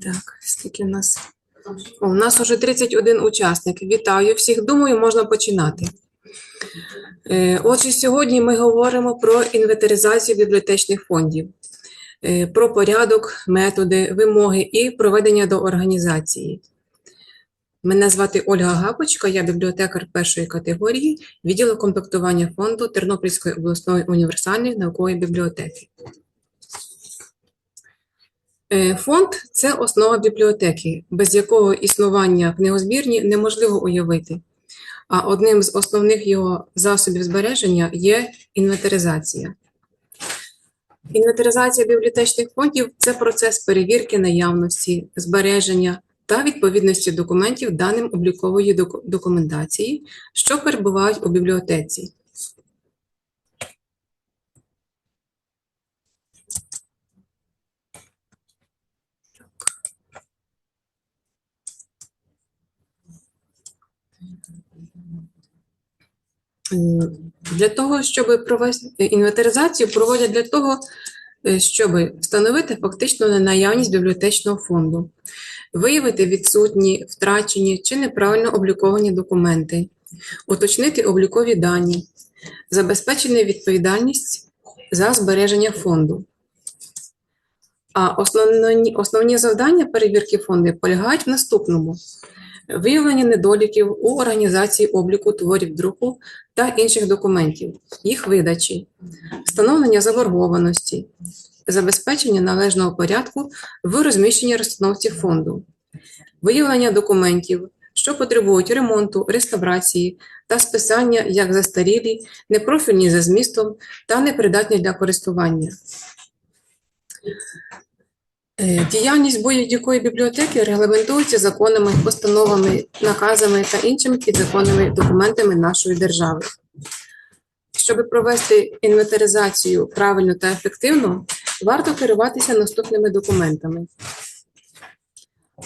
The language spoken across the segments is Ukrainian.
Так, скільки в нас? О, у нас уже 31 учасник. Вітаю всіх. Думаю, можна починати. Е, Отже, сьогодні ми говоримо про інвентаризацію бібліотечних фондів, е, про порядок, методи, вимоги і проведення до організації. Мене звати Ольга Гапочка, я бібліотекар першої категорії відділу комплектування фонду Тернопільської обласної універсальної наукової бібліотеки. Е, Фонд це основа бібліотеки, без якого існування книгозбірні неможливо уявити. А одним з основних його засобів збереження є інвентаризація. Інвентаризація бібліотечних фондів це процес перевірки наявності, збереження та відповідності документів даним облікової документації, що перебувають у бібліотеці. Для того, щоб провести інвентаризацію, проводять для того, е, щоб встановити фактично наявність бібліотечного фонду, виявити відсутні, втрачені чи неправильно обліковані документи, уточнити облікові дані, забезпечити відповідальність за збереження фонду. А основні, основні завдання перевірки фонду полягають в наступному: виявлення недоліків у організації обліку творів друку та інших документів, їх видачі, встановлення заборгованості, забезпечення належного порядку в розміщенні розстановці фонду, виявлення документів, що потребують ремонту, реставрації та списання як застарілі, непрофільні за змістом та непридатні для користування. Е, Діяльність будь-якої бібліотеки регламентується законами, постановами, наказами та іншими підзаконними документами нашої держави. Щоб провести інвентаризацію правильно та ефективно, варто керуватися наступними документами.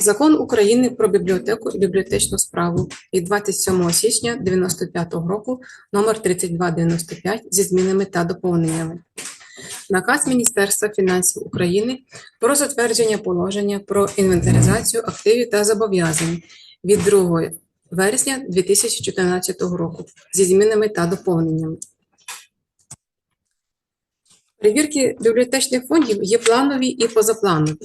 Закон України про бібліотеку і бібліотечну справу від 27 січня 1995 року номер 3295 зі змінами та доповненнями. Наказ Міністерства фінансів України про затвердження положення про інвентаризацію активів та зобов'язань від 2 вересня 2014 року зі змінами та доповненнями. Перевірки бібліотечних фондів є планові і позапланові.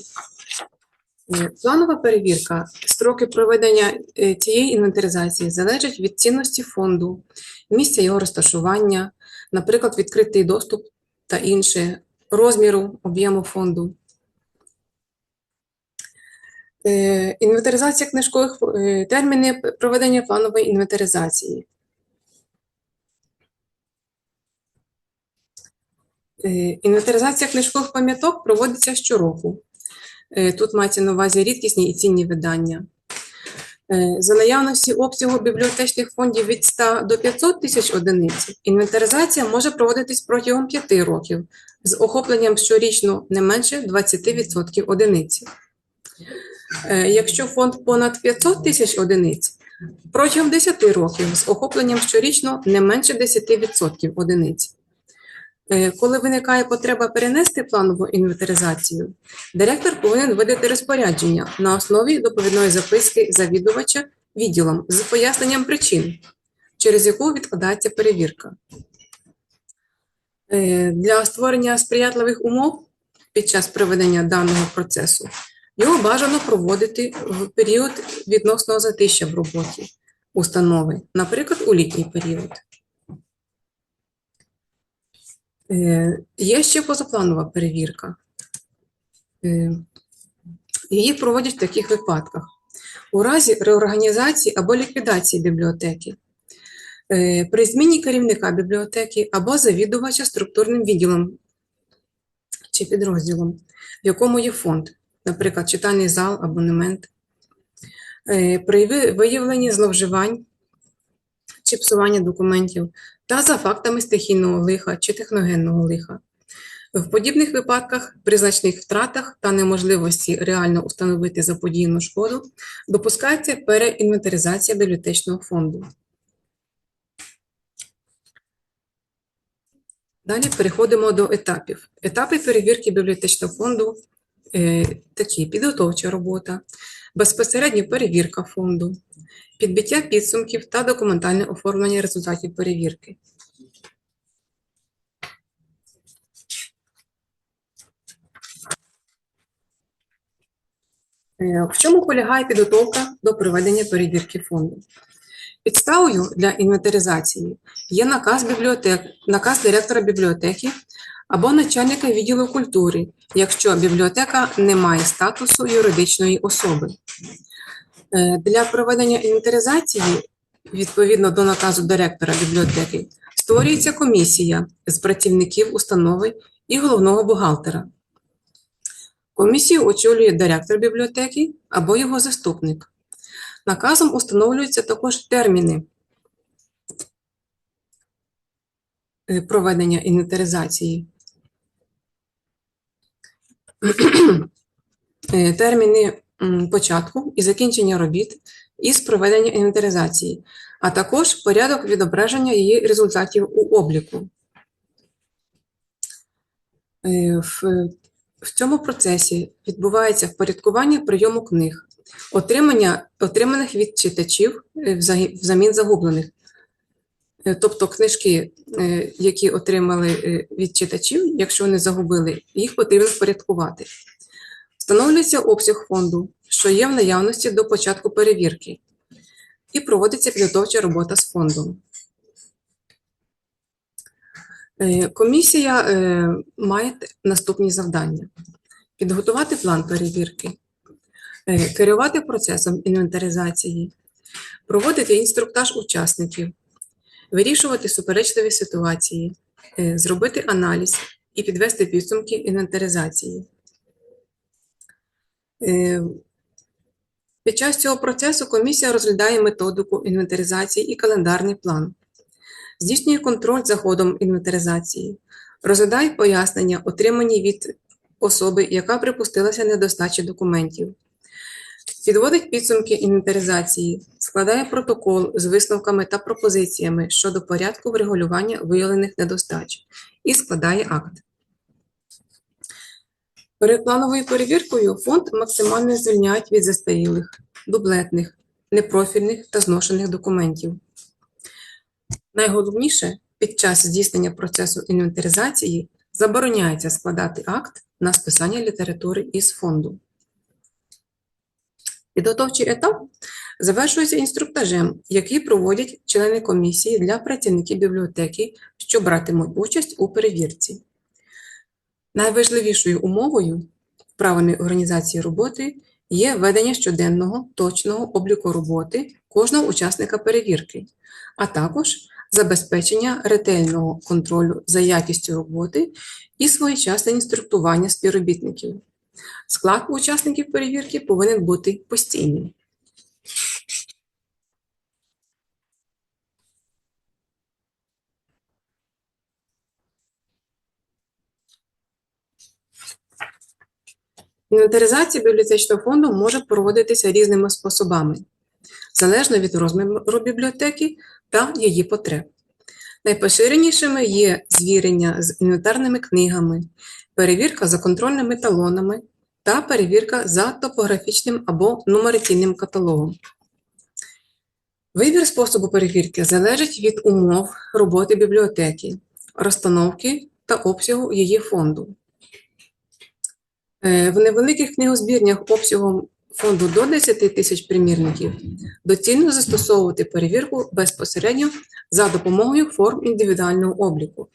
Е, Планова перевірка, строки проведення е, цієї інвентаризації залежать від цінності фонду, місця його розташування, наприклад, відкритий доступ та інше, розміру, об'єму фонду. Е, Інвентаризація книжкових е, терміни проведення планової інвентаризації. Е, Інвентаризація книжкових пам'яток проводиться щороку. Тут мається на увазі рідкісні і цінні видання. Е, За наявності обсягу бібліотечних фондів від 100 до 500 тисяч одиниць, інвентаризація може проводитись протягом 5 років з охопленням щорічно не менше 20% одиниць. Е, Якщо фонд понад 500 тисяч одиниць, протягом 10 років з охопленням щорічно не менше 10% одиниць. Е, Коли виникає потреба перенести планову інвентаризацію, директор повинен видати розпорядження на основі доповідної записки завідувача відділом з поясненням причин, через яку відкладається перевірка. Е, Для створення сприятливих умов під час проведення даного процесу його бажано проводити в період відносного затища в роботі установи, наприклад, у літній період. Є ще позапланова перевірка. Е, Її проводять в таких випадках. У разі реорганізації або ліквідації бібліотеки, е, при зміні керівника бібліотеки або завідувача структурним відділом чи підрозділом, в якому є фонд, наприклад, читальний зал, абонемент, е, при виявленні зловживань чи псування документів та за фактами стихійного лиха чи техногенного лиха. В подібних випадках, при значних втратах та неможливості реально установити заподіяну шкоду, допускається переінвентаризація бібліотечного фонду. Далі переходимо до етапів. Етапи перевірки бібліотечного фонду е, такі підготовча робота, безпосередня перевірка фонду, підбиття підсумків та документальне оформлення результатів перевірки. Е, В чому полягає підготовка до проведення перевірки фонду? Підставою для інвентаризації є наказ бібліотек, наказ директора бібліотеки або начальника відділу культури, якщо бібліотека не має статусу юридичної особи. Е, Для проведення інвентаризації, відповідно до наказу директора бібліотеки, створюється комісія з працівників установи і головного бухгалтера. Комісію очолює директор бібліотеки або його заступник. Наказом установлюються також терміни е, проведення інвентаризації. Е, Терміни початку і закінчення робіт із проведення інвентаризації, а також порядок відображення її результатів у обліку. Е, В цьому процесі відбувається впорядкування прийому книг, отримання отриманих від читачів е, взамін загублених. Е, Тобто книжки, які отримали від читачів, якщо вони загубили, їх потрібно впорядкувати. Встановлюється обсяг фонду, що є в наявності до початку перевірки, і проводиться підготовча робота з фондом. Е, Комісія е, має наступні завдання: підготувати план перевірки, е, керувати процесом інвентаризації, проводити інструктаж учасників, вирішувати суперечливі ситуації, зробити аналіз і підвести підсумки інвентаризації. Е, Під час цього процесу комісія розглядає методику інвентаризації і календарний план. Здійснює контроль за ходом інвентаризації, розглядає пояснення, отримані від особи, яка припустилася недостачі документів, підводить підсумки інвентаризації, складає протокол з висновками та пропозиціями щодо порядку врегулювання виявлених недостач і складає акт. Перед плановою перевіркою фонд максимально звільняють від застарілих, дублетних, непрофільних та зношених документів. Найголовніше, під час здійснення процесу інвентаризації забороняється складати акт на списання літератури із фонду. Підготовчий етап завершується інструктажем, який проводять члени комісії для працівників бібліотеки, що братимуть участь у перевірці. Найважливішою умовою правильної організації роботи є ведення щоденного точного обліку роботи кожного учасника перевірки, а також забезпечення ретельного контролю за якістю роботи і своєчасне інструктування співробітників. Склад учасників перевірки повинен бути постійним. Інвентаризація бібліотечного фонду може проводитися різними способами, залежно від розміру бібліотеки та її потреб. Найпоширенішими є звірення з інвентарними книгами, перевірка за контрольними талонами та перевірка за топографічним або нумераційним каталогом. Вибір способу перевірки залежить від умов роботи бібліотеки, розстановки та обсягу її фонду. Е, В невеликих книгозбірнях обсягом фонду до 10 тисяч примірників доцільно застосовувати перевірку безпосередньо за допомогою форм індивідуального обліку.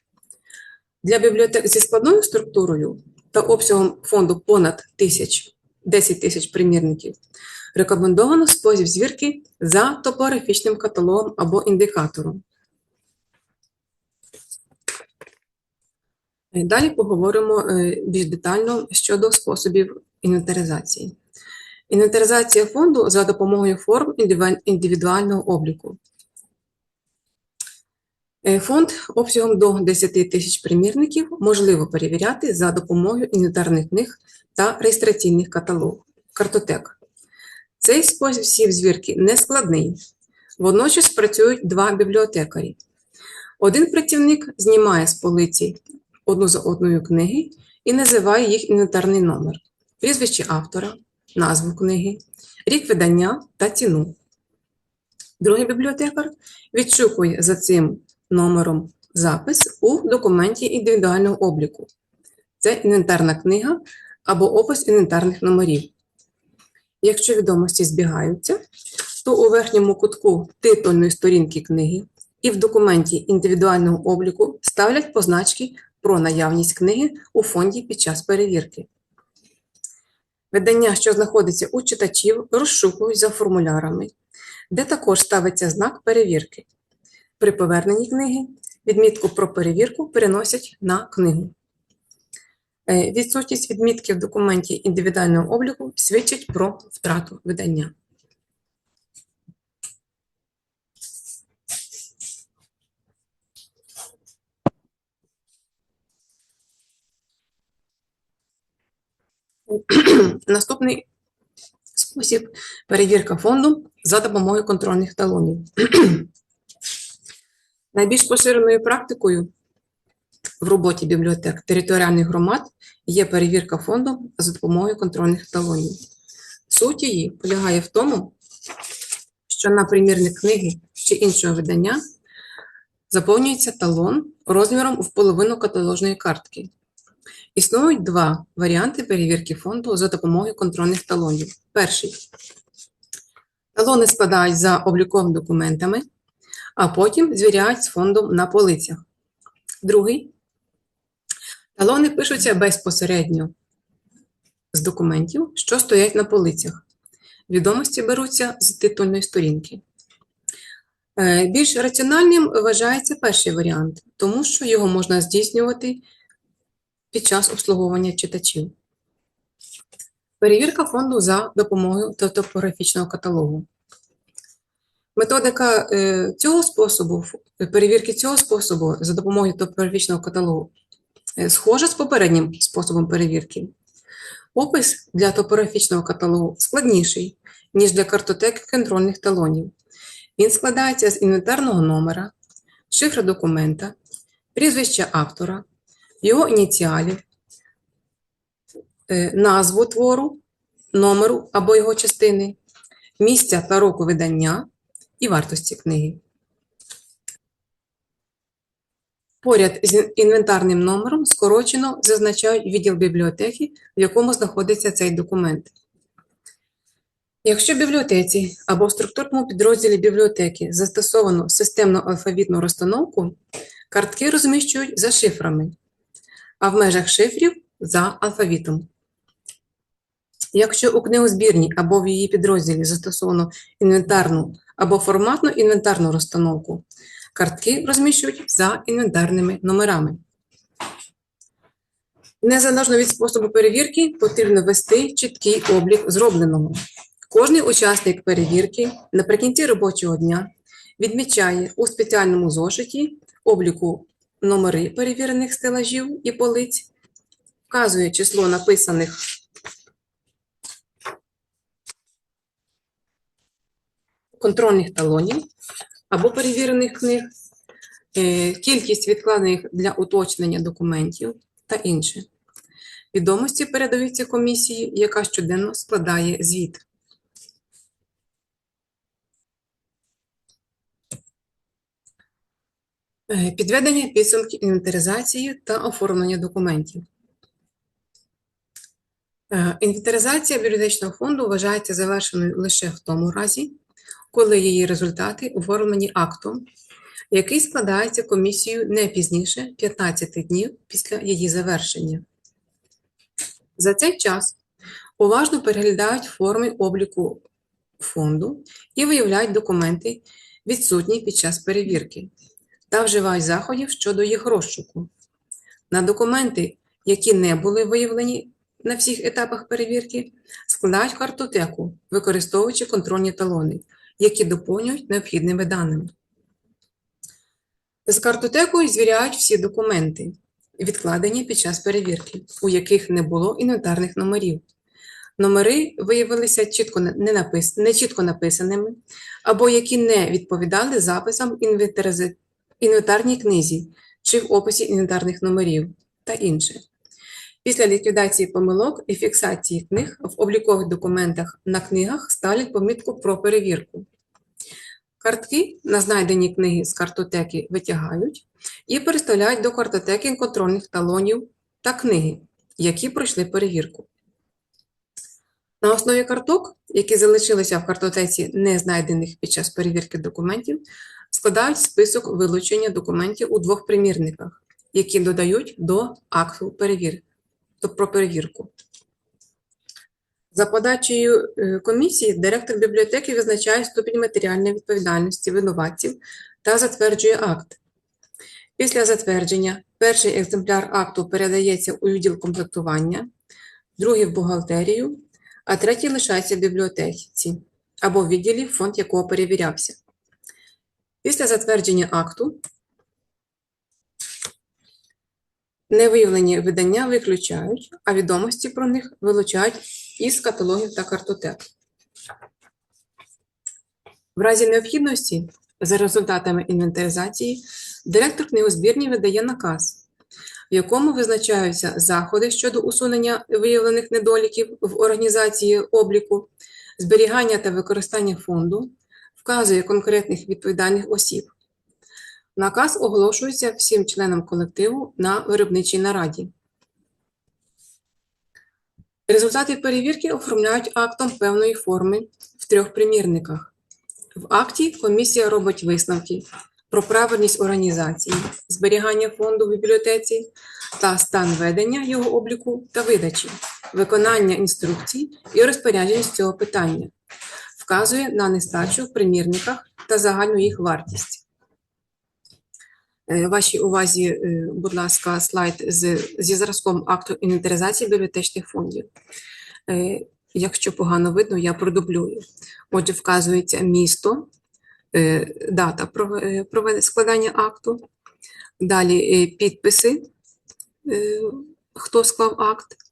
Для бібліотек зі складною структурою та обсягом фонду понад тисяч, 10 тисяч примірників рекомендовано спосіб звірки за топографічним каталогом або індикатором. Далі поговоримо е, більш детально щодо способів інвентаризації. Інвентаризація фонду за допомогою форм індивідуального обліку. Е, Фонд обсягом до 10 тисяч примірників можливо перевіряти за допомогою інвентарних книг та реєстраційних каталог, картотек. Цей спосіб звірки не складний. Водночас працюють два бібліотекарі. Один працівник знімає з полиці одну за одною книги і називає їх інвентарний номер. прізвище автора, назву книги, рік видання та ціну. Другий бібліотекар відшукує за цим номером запис у документі індивідуального обліку. Це інвентарна книга або опис інвентарних номерів. Якщо відомості збігаються, то у верхньому кутку титульної сторінки книги і в документі індивідуального обліку ставлять позначки про наявність книги у фонді під час перевірки. Видання, що знаходиться у читачів, розшукують за формулярами, де також ставиться знак перевірки. При поверненні книги відмітку про перевірку переносять на книгу. Е, Відсутність відмітки в документі індивідуального обліку свідчить про втрату видання. Наступний спосіб перевірка фонду за допомогою контрольних талонів. Найбільш поширеною практикою в роботі бібліотек територіальних громад є перевірка фонду за допомогою контрольних талонів. Суть її полягає в тому, що на примірник книги чи іншого видання заповнюється талон розміром в половину каталожної картки. Існують два варіанти перевірки фонду за допомогою контрольних талонів. Перший. Талони складають за обліковими документами, а потім звіряють з фондом на полицях. Другий. Талони пишуться безпосередньо з документів, що стоять на полицях. Відомості беруться з титульної сторінки. Е, Більш раціональним вважається перший варіант, тому що його можна здійснювати під час обслуговування читачів. Перевірка фонду за допомогою топографічного каталогу. Методика е, цього способу, перевірки цього способу за допомогою топографічного каталогу е, схожа з попереднім способом перевірки. Опис для топографічного каталогу складніший, ніж для картотеки контрольних талонів. Він складається з інвентарного номера, шифра документа, прізвища автора, його ініціалів, е, назву твору, номеру або його частини, місця та року видання і вартості книги. Поряд з інвентарним номером скорочено зазначають відділ бібліотеки, в якому знаходиться цей документ. Якщо в бібліотеці або в структурному підрозділі бібліотеки застосовано системну алфавітну розстановку, картки розміщують за шифрами, а в межах шифрів за алфавітом. Якщо у книгозбірні або в її підрозділі застосовано інвентарну або форматну інвентарну розстановку, картки розміщують за інвентарними номерами. Незалежно від способу перевірки, потрібно вести чіткий облік зробленого. Кожний учасник перевірки наприкінці робочого дня відмічає у спеціальному зошиті обліку номери перевірених стелажів і полиць, вказує число написаних контрольних талонів або перевірених книг, е, кількість відкладених для уточнення документів та інше. Відомості передаються комісії, яка щоденно складає звіт. Підведення підсумків інвентаризації та оформлення документів. Е, Інвентаризація бібліотечного фонду вважається завершеною лише в тому разі, коли її результати оформлені актом, який складається комісією не пізніше 15 днів після її завершення. За цей час уважно переглядають форми обліку фонду і виявляють документи, відсутні під час перевірки, та вживають заходів щодо їх розшуку. На документи, які не були виявлені на всіх етапах перевірки, складають картотеку, використовуючи контрольні талони, які доповнюють необхідними даними. З картотекою звіряють всі документи, відкладені під час перевірки, у яких не було інвентарних номерів. Номери виявилися чітко не, напис... не чітко написаними, або які не відповідали записам інвентаризи... інвентарній книзі чи в описі інвентарних номерів та інше. Після ліквідації помилок і фіксації книг в облікових документах на книгах ставлять помітку про перевірку. Картки на знайдені книги з картотеки витягають і переставляють до картотеки контрольних талонів та книги, які пройшли перевірку. На основі карток, які залишилися в картотеці не знайдених під час перевірки документів, складають список вилучення документів у двох примірниках, які додають до акту перевірки, тобто про перевірку. За подачею е, комісії директор бібліотеки визначає ступінь матеріальної відповідальності винуватців та затверджує акт. Після затвердження перший екземпляр акту передається у відділ комплектування, другий в бухгалтерію, а третій лишається в бібліотеці або в відділі, фонд якого перевірявся. Після затвердження акту невиявлені видання виключають, а відомості про них вилучають із каталогів та картотек. В разі необхідності, за результатами інвентаризації, директор книгозбірні видає наказ, в якому визначаються заходи щодо усунення виявлених недоліків в організації обліку, зберігання та використання фонду, вказує конкретних відповідальних осіб. Наказ оголошується всім членам колективу на виробничій нараді. Результати перевірки оформляють актом певної форми в трьох примірниках. В акті комісія робить висновки про правильність організації, зберігання фонду в бібліотеці та стан ведення його обліку та видачі, виконання інструкцій і розпоряджень з цього питання, вказує на нестачу в примірниках та загальну їх вартість. Е, Вашій увазі, е, будь ласка, слайд з, зі зразком акту інвентаризації бібліотечних фондів. Е, Якщо погано видно, я продублюю. Отже, вказується місто, дата складання акту, далі підписи, хто склав акт.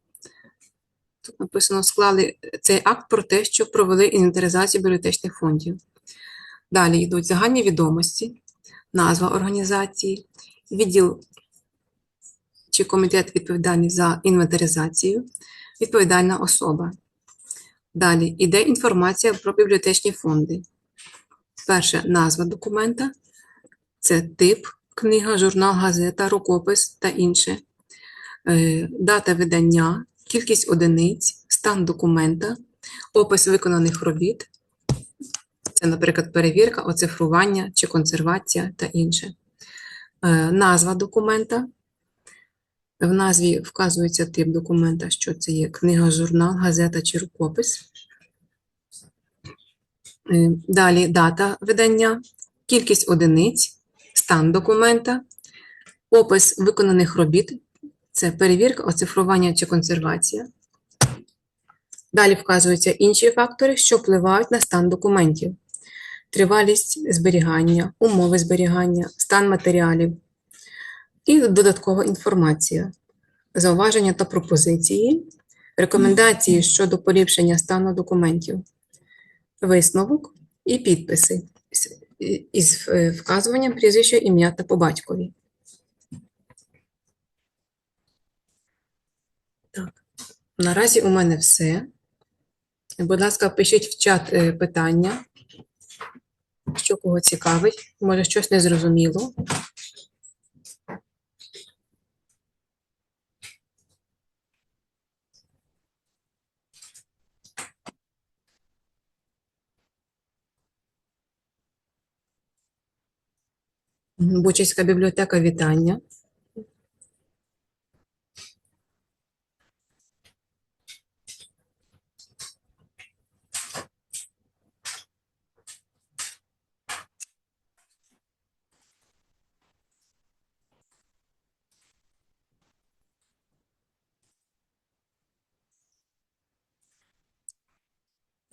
Тут написано, склали цей акт про те, що провели інвентаризацію бібліотечних фондів. Далі йдуть загальні відомості, назва організації, відділ чи комітет відповідальний за інвентаризацію, відповідальна особа. Далі йде інформація про бібліотечні фонди. Перше назва документа, це тип, книга, журнал, газета, рукопис та інше. Е, Дата видання, кількість одиниць, стан документа, опис виконаних робіт. Це, наприклад, перевірка, оцифрування чи консервація та інше. Е, Назва документа. В назві вказується тип документа, що це є книга, журнал, газета чи рукопис. Е, Далі дата видання, кількість одиниць, стан документа, опис виконаних робіт, це перевірка, оцифрування чи консервація. Далі вказуються інші фактори, що впливають на стан документів. Тривалість зберігання, умови зберігання, стан матеріалів і додаткова інформація, зауваження та пропозиції, рекомендації щодо поліпшення стану документів, висновок і підписи із вказуванням прізвища, ім'я та по батькові. Так. Наразі у мене все. Будь ласка, пишіть в чат е, питання, що кого цікавить, може щось незрозуміло. Бучицька бібліотека, вітання.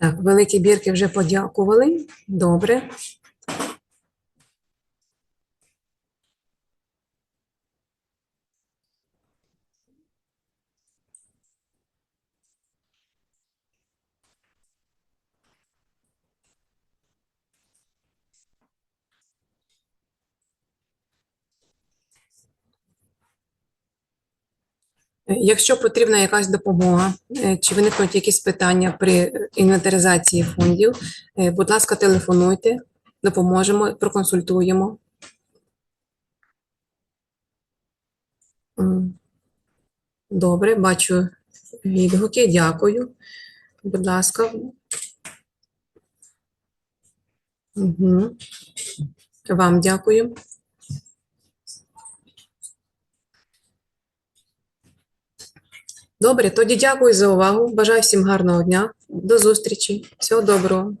Так, великі бірки вже подякували. Добре. Якщо потрібна якась допомога, е, чи виникнуть якісь питання при інвентаризації фондів, е, будь ласка, телефонуйте, допоможемо, проконсультуємо. Добре, бачу відгуки, дякую. Будь ласка. Угу. Вам дякую. Добре, тоді дякую за увагу. Бажаю всім гарного дня. До зустрічі. Всього доброго.